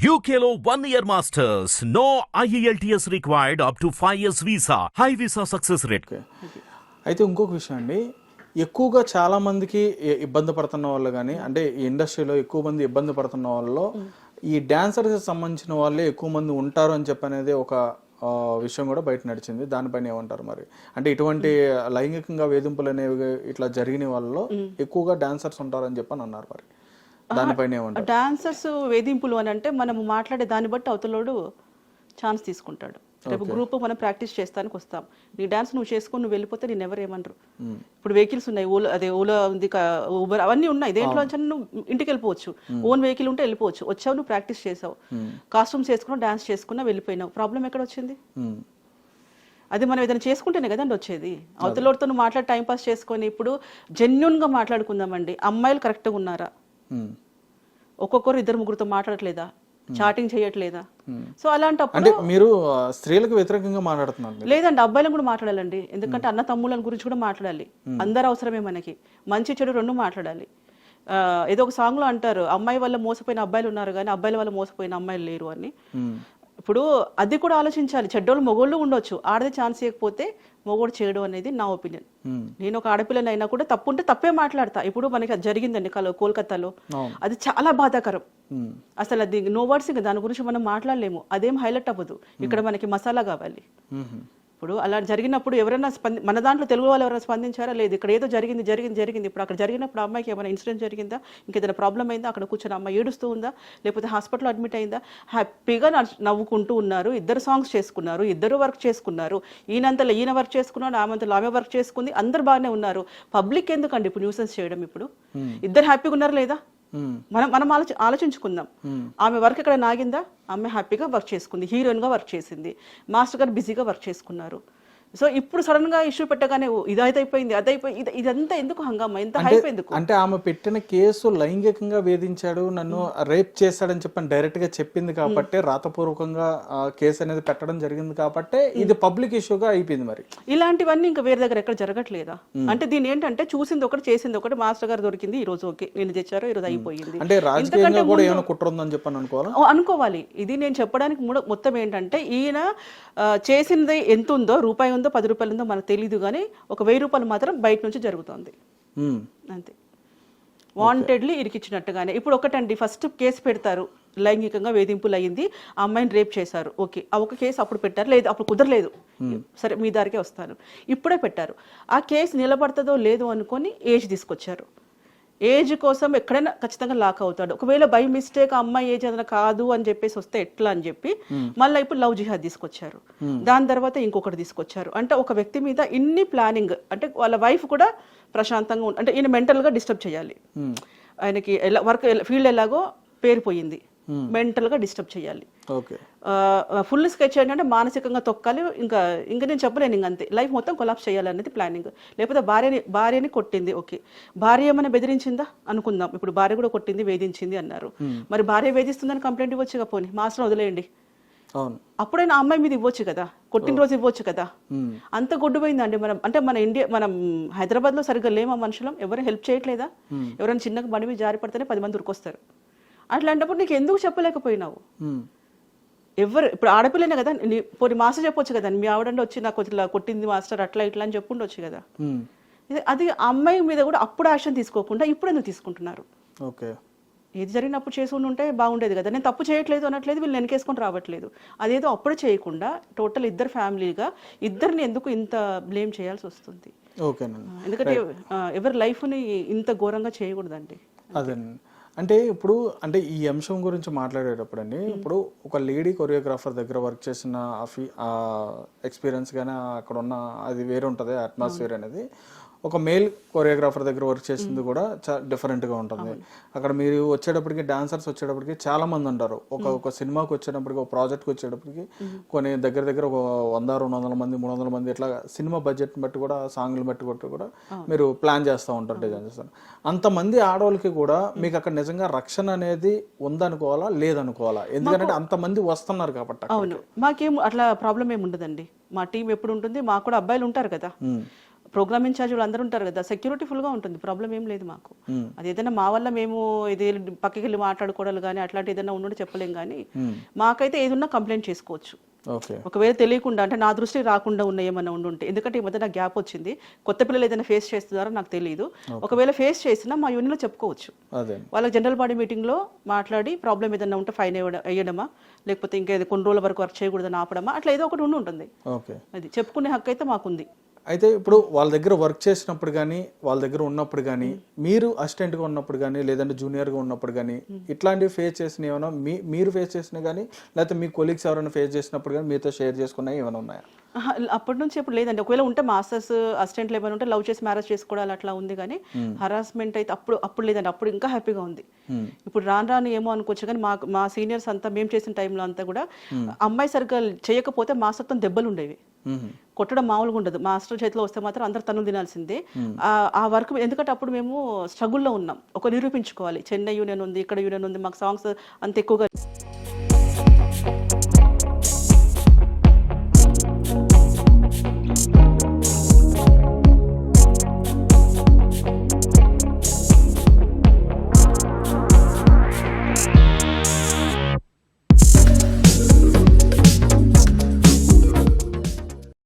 Year masters. No E IELTS required up to 5 years visa. High visa success rate. Okay అయితే ఇంకొక విషయం అండి ఎక్కువగా చాలా మందికి ఇబ్బంది పడుతున్న వాళ్ళు కానీ అంటే ఈ ఇండస్ట్రీలో ఎక్కువ మంది ఇబ్బంది పడుతున్న వాళ్ళలో ఈ డాన్సర్స్ సంబంధించిన వాళ్ళే ఎక్కువ మంది ఉంటారు అని చెప్పి అనేది ఒక విషయం కూడా బయట నడిచింది దానిపైన ఏమంటారు మరి అంటే ఇటువంటి లైంగికంగా వేధింపులు అనేవి ఇట్లా జరిగిన వాళ్ళలో ఎక్కువగా డాన్సర్స్ ఉంటారని చెప్పని అన్నారు మరి దానిపైన డాన్సర్స్ వేధింపులు అని అంటే మనము మాట్లాడే దాన్ని బట్టి అవతలోడు ఛాన్స్ తీసుకుంటాడు. రేపు గ్రూప్ మనం ప్రాక్టీస్ చేస్తానికి వస్తాం. నీ డాన్స్ నువ్వు చేసుకొని నువ్వు వెళ్ళిపోతే నేను ఎవరు ఏమనరు. ఇప్పుడు వెహికల్స్ ఉన్నాయి. ఓలా అదే ఓలా ఉంది ఊబర్ అవన్నీ ఉన్నాయి. దేంట్లో నువ్వు ఇంటికి వెళ్ళిపోవచ్చు. ఓన్ వెహికల్ ఉంటే వెళ్ళిపోవచ్చు. వచ్చావు నువ్వు ప్రాక్టీస్ చేసావు. కాస్ట్యూమ్స్ వేసుకున్నావు డాన్స్ చేసుకున్నా వెళ్ళిపోయినావు. ప్రాబ్లం ఎక్కడ వచ్చింది. అది మనం ఏదైనా చేసుకుంటేనే కదండి వచ్చేది. అవతలతో నువ్వు మాట్లాడి టైం పాస్ చేసుకొని ఇప్పుడు జెన్యున్గా మాట్లాడుకుందామండి. అమ్మాయిలు కరెక్ట్గా ఉన్నారా. ఒక్కొక్కరు ఇద్దరు ముగ్గురుతో మాట్లాడట్లేదా? చాటింగ్ చేయట్లేదా? సో అలాంటప్పుడు అంటే మీరు స్త్రీలకు వ్యతిరేకంగా మాట్లాడుతున్నారు. లేదండి అబ్బాయిలను కూడా మాట్లాడాలండి. ఎందుకంటే అన్న తమ్ముళ్ళని గురించి కూడా మాట్లాడాలి. అందరు అవసరమే మనకి. మంచి చెడు రెండు మాట్లాడాలి. ఏదో ఒక సాంగ్లో అంటారు అమ్మాయి వల్ల మోసపోయిన అబ్బాయిలు ఉన్నారు కానీ అబ్బాయిల వల్ల మోసపోయిన అమ్మాయిలు లేరు అని. ఇప్పుడు అది కూడా ఆలోచించాలి. చెడ్డోళ్ళు మొగోళ్ళు ఉండొచ్చు. ఆడది ఛాన్స్ ఇవ్వకపోతే మొగోడు చేయడం అనేది నా ఒపీనియన్. నేను ఒక ఆడపిల్లని అయినా కూడా తప్పు ఉంటే తప్పే మాట్లాడతా. ఇప్పుడు మనకి అది జరిగిందండి కలో కోల్కతాలో. అది చాలా బాధాకరం. అసలు అది నో వర్డ్స్ ఇంకా దాని గురించి మనం మాట్లాడలేము. అదేం హైలైట్ అవ్వదు. ఇక్కడ మనకి మసాలా కావాలి. ఇప్పుడు అలా జరిగినప్పుడు ఎవరైనా స్పంది మన దాంట్లో తెలుగు వాళ్ళు ఎవరైనా స్పందించారా? లేదు. ఇక్కడ ఏదో జరిగింది జరిగింది జరిగింది. ఇప్పుడు అక్కడ జరిగినప్పుడు అమ్మాయికి ఏమైనా ఇన్సిడెంట్ జరిగిందా? ఇంకేదైనా ప్రాబ్లం అయిందా? అక్కడ కూర్చొని అమ్మాయి ఏడుస్తూ ఉందా? లేకపోతే హాస్పిటల్లో అడ్మిట్ అయిందా? హ్యాపీగా నవ్వుకుంటూ ఉన్నారు. ఇద్దరు సాంగ్స్ చేసుకున్నారు. ఇద్దరు వర్క్ చేసుకున్నారు. ఈయనంతలో ఈయన వర్క్ చేసుకున్నాడు ఆమెంతలో ఆమె వర్క్ చేసుకుంది. అందరు బాగానే ఉన్నారు. పబ్లిక్ ఎందుకండి ఇప్పుడు న్యూసెన్స్ చేయడం ఇప్పుడు? ఇద్దరు హ్యాపీగా ఉన్నారు లేదా. మనం మనం ఆలోచి ఆలోచించుకుందాం. ఆమె వర్క్ ఇక్కడ నాగిందా? ఆమె హ్యాపీగా వర్క్ చేసుకుంది. హీరోయిన్గా వర్క్ చేసింది. మాస్టర్ గారు బిజీగా వర్క్ చేసుకున్నారు. సో ఇప్పుడు సడన్గా ఇష్యూ పెట్టగానే ఓ, ఇది అయితే అయిపోయింది అది అయిపోయింది ఇది- ఇదంతా ఎందుకు హంగామా? ఎంత హైప్ ఎందుకు? అంటే ఆమె పెట్టిన కేసు లైంగికంగా వేధించాడు నన్ను రేప్ చేశాడని చెప్పని డైరెక్ట్గా చెప్పింది కాబట్టి రాతపూర్వకంగా కేసు అనేది పెట్టడం జరిగింది కాబట్టి ఇది పబ్లిక్ ఇష్యూగా అయిపోయింది మరి. ఇలాంటివన్నీ ఇంకా వేరే దగ్గర ఎక్కడ జరగట్లేదా? అంటే దీని ఏంటంటే చూసింది ఒకటి చేసింది ఒకటి మాస్టర్ గారు దొరికింది ఈ రోజు ఓకే నేను తెచ్చారు ఈ రోజు అయిపోయింది. అంటే రాజకీయంగా కూడా ఏమైనా కుట్ర ఉందని చెప్పని అనుకోవాలా? అనుకోవాలి. ఇది నేను చెప్పడానికి మొత్తం ఏంటంటే ఈయన చేసింది ఎంత ఉందో రూపాయి ఉందో పది రూపాయలు ఉందో మనకు తెలియదు కానీ ఒక వెయ్యి రూపాయలు మాత్రం బయట నుంచి జరుగుతుంది. అంతే. వాంటెడ్లీ ఇరికిచ్చినట్టుగానే. ఇప్పుడు ఒకటండి ఫస్ట్ కేసు పెడతారు. లైంగికంగా వేధింపులు అయ్యింది ఆ అమ్మాయిని రేప్ చేశారు. ఓకే. ఆ ఒక కేసు అప్పుడు పెట్టారు. లేదు అప్పుడు కుదరలేదు. సరే మీ దారికే వస్తాను. ఇప్పుడే పెట్టారు. ఆ కేసు నిలబడుతుందో లేదో అనుకొని ఏజ్ తీసుకొచ్చారు. ఏజ్ కోసం ఎక్కడైనా ఖచ్చితంగా లాక్ అవుతాడు. ఒకవేళ బై మిస్టేక్ అమ్మాయి ఏజ్ ఏదైనా కాదు అని చెప్పేసి వస్తే ఎట్లా అని చెప్పి మళ్ళీ ఇప్పుడు లవ్ జిహాద్ తీసుకొచ్చారు. దాని తర్వాత ఇంకొకటి తీసుకొచ్చారు. అంటే ఒక వ్యక్తి మీద ఇన్ని ప్లానింగ్ అంటే వాళ్ళ వైఫ్ కూడా ప్రశాంతంగా అంటే ఈయన mental గా డిస్టర్బ్ చేయాలి. ఆయనకి ఎలా వర్క్ ఫీల్డ్ ఎలాగో పేరిపోయింది. Mental గా డిస్టర్బ్ చేయాలి. ఫుల్ స్కెచ్ ఏంటంటే మానసికంగా తొక్కాలి ఇంకా ఇంకా నేను చెప్పలేను ఇంక అంతే. లైఫ్ మొత్తం కొలాప్స్ చేయాలనేది ప్లానింగ్. లేకపోతే భార్యని భార్యని కొట్టింది ఓకే. భార్య ఏమైనా బెదిరించిందా? అనుకుందాం. ఇప్పుడు భార్య కూడా కొట్టింది వేధించింది అన్నారు. మరి భార్య వేధిస్తుందని కంప్లైంట్ ఇవ్వచ్చు పోనీ? మాస్టర్ వదిలేయండి. అప్పుడైనా అమ్మాయి మీద ఇవ్వచ్చు కదా? కొట్టిన రోజు ఇవ్వచ్చు కదా? ఉమ్. అంత గుడ్డు పోయిందండి మనం. అంటే మన ఇండియా మనం హైదరాబాద్లో సరిగ్గా లేమా మనుషులం? ఎవరైనా హెల్ప్ చేయట్లేదా? ఎవరైనా చిన్నగా బండి మీద జారి పడితేనే పది మంది ఉరికొస్తారు. అట్లాంటప్పుడు నీకు ఎందుకు చెప్పలేకపోయినావు. ఎవరు ఇప్పుడు ఆడపిల్లనే కదా పోనీ మాస్టర్ చెప్పొచ్చు కదా మీ ఆవిడండి వచ్చి నాకు ఇట్లా కొట్టింది మాస్టర్ అట్లా ఇట్లా అని చెప్పుండొచ్చు కదా. అది అమ్మాయి మీద కూడా అప్పుడు యాక్షన్ తీసుకోకుండా ఇప్పుడు ఎందుకు తీసుకుంటున్నారు. ఓకే. ఏది జరిగినప్పుడు చేసి ఉంటే బాగుండేది కదా నేను తప్పు చేయట్లేదు అనట్లేదు వీళ్ళు వెనకేసుకొని రావట్లేదు. అదేదో అప్పుడే చేయకుండా టోటల్ ఇద్దరు ఫ్యామిలీగా ఇద్దరిని ఎందుకు ఇంత బ్లేమ్ చేయాల్సి వస్తుంది? ఎందుకంటే ఎవరి లైఫ్ని ఇంత ఘోరంగా చేయకూడదండి. అదేనండి అంటే ఇప్పుడు అంటే ఈ అంశం గురించి మాట్లాడేటప్పుడు అండి ఇప్పుడు ఒక లేడీ కొరియోగ్రాఫర్ దగ్గర వర్క్ చేసిన ఆ ఫీ ఆ ఎక్స్పీరియన్స్ కానీ అక్కడ ఉన్న అది వేరే ఉంటుంది అట్మాస్ఫియర్ అనేది. ఒక మేల్ కొరియోగ్రాఫర్ దగ్గర వర్క్ చేసింది కూడా చాలా డిఫరెంట్గా ఉంటుంది. అక్కడ మీరు వచ్చేటప్పటికి డాన్సర్స్ వచ్చేటప్పటికి చాలా మంది ఉంటారు. ఒక ఒక సినిమాకి వచ్చేటప్పటికి ఒక ప్రాజెక్ట్కి వచ్చేటప్పటికి కొన్ని దగ్గర దగ్గర ఒక వంద రెండు వందల మంది మూడు వందల మంది ఇట్లా సినిమా బడ్జెట్ బట్టి కూడా సాంగ్లు బట్టి కొట్టి కూడా మీరు ప్లాన్ చేస్తూ ఉంటారు డిజైన్ చేస్తారు అంతమంది ఆడవాళ్ళకి కూడా మీకు అక్కడ నిజంగా రక్షణ అనేది ఉందనుకోవాలా లేదనుకోవాలా? ఎందుకంటే అంతమంది వస్తున్నారు కాబట్టి. అవును. మాకేం అట్లా ప్రాబ్లం ఏమి ఉండదండి. మా టీం ఎప్పుడు ఉంటుంది మాకు కూడా అబ్బాయిలు ఉంటారు కదా. ప్రోగ్రామ్ ఇన్ఛార్జ్ వాళ్ళు అందరూ ఉంటారు కదా సెక్యూరిటీ ఫుల్గా ఉంటుంది ప్రాబ్లం ఏం లేదు మాకు. అది ఏదైనా మా వల్ల మేము ఇది పక్కకి వెళ్ళి మాట్లాడుకోవడాలు కానీ అట్లాంటి ఏదైనా ఉండి చెప్పలేం కానీ మాకైతే ఏదున్నా కంప్లైంట్ చేసుకోవచ్చు. ఒకవేళ తెలియకుండా అంటే నా దృష్టికి రాకుండా ఉన్న ఏమైనా ఉండుంటే ఎందుకంటే ఈ మధ్య నాకు గ్యాప్ వచ్చింది కొత్త పిల్లలు ఏదైనా ఫేస్ చేస్తున్నారో నాకు తెలియదు ఒకవేళ ఫేస్ చేసినా మా యూనియన్లో చెప్పుకోవచ్చు. వాళ్ళ జనరల్ బాడీ మీటింగ్లో మాట్లాడి ప్రాబ్లం ఏదైనా ఉంటే ఫైన్ వేయడం వేయడమా లేకపోతే ఇంకా కొన్ని రోజుల వరకు వర్క్ చేయకూడదని ఆపడమా అట్లా ఏదో ఒకటి ఉండి ఉంటుంది అది చెప్పుకునే హక్కు అయితే మాకుంది. అయితే ఇప్పుడు వాళ్ళ దగ్గర వర్క్ చేసినప్పుడు కానీ వాళ్ళ దగ్గర ఉన్నప్పుడు కానీ మీరు అసిస్టెంట్గా ఉన్నప్పుడు కానీ లేదంటే జూనియర్గా ఉన్నప్పుడు కానీ ఇట్లాంటివి ఫేస్ చేసిన ఏమైనా మీ మీరు ఫేస్ చేసినా కానీ లేకపోతే మీ కొలీగ్స్ ఎవరైనా ఫేస్ చేసినప్పుడు కానీ మీతో షేర్ చేసుకున్నాయి ఏమైనా ఉన్నాయా? అప్పటి నుంచి ఇప్పుడు లేదండి. ఒకవేళ ఉంటే మాస్టర్స్ అసిస్టెంట్లు ఏమైనా ఉంటే లవ్ చేసి మ్యారేజ్ చేసుకోవడాలు అట్లా ఉంది కానీ హరాస్మెంట్ అయితే అప్పుడు అప్పుడు లేదండి. అప్పుడు ఇంకా హ్యాపీగా ఉంది. ఇప్పుడు రాను రాను ఏమో అనుకోవచ్చు కానీ మా మా సీనియర్స్ అంతా మేము చేసిన టైంలో అంతా కూడా అమ్మాయి సరిగ్గా చేయకపోతే మాస్టర్తో దెబ్బలు ఉండేవి. కొట్టడం మామూలుగా ఉండదు. మాస్టర్ చేతిలో వస్తే మాత్రం అందరు తనులు తినాల్సిందే. ఆ- ఆ వర్క్ ఎందుకంటే అప్పుడు మేము స్ట్రగుల్లో ఉన్నాం. ఒక నిరూపించుకోవాలి. చెన్నై యూనియన్ ఉంది ఇక్కడ యూనియన్ ఉంది మాకు సాంగ్స్ అంత ఎక్కువగా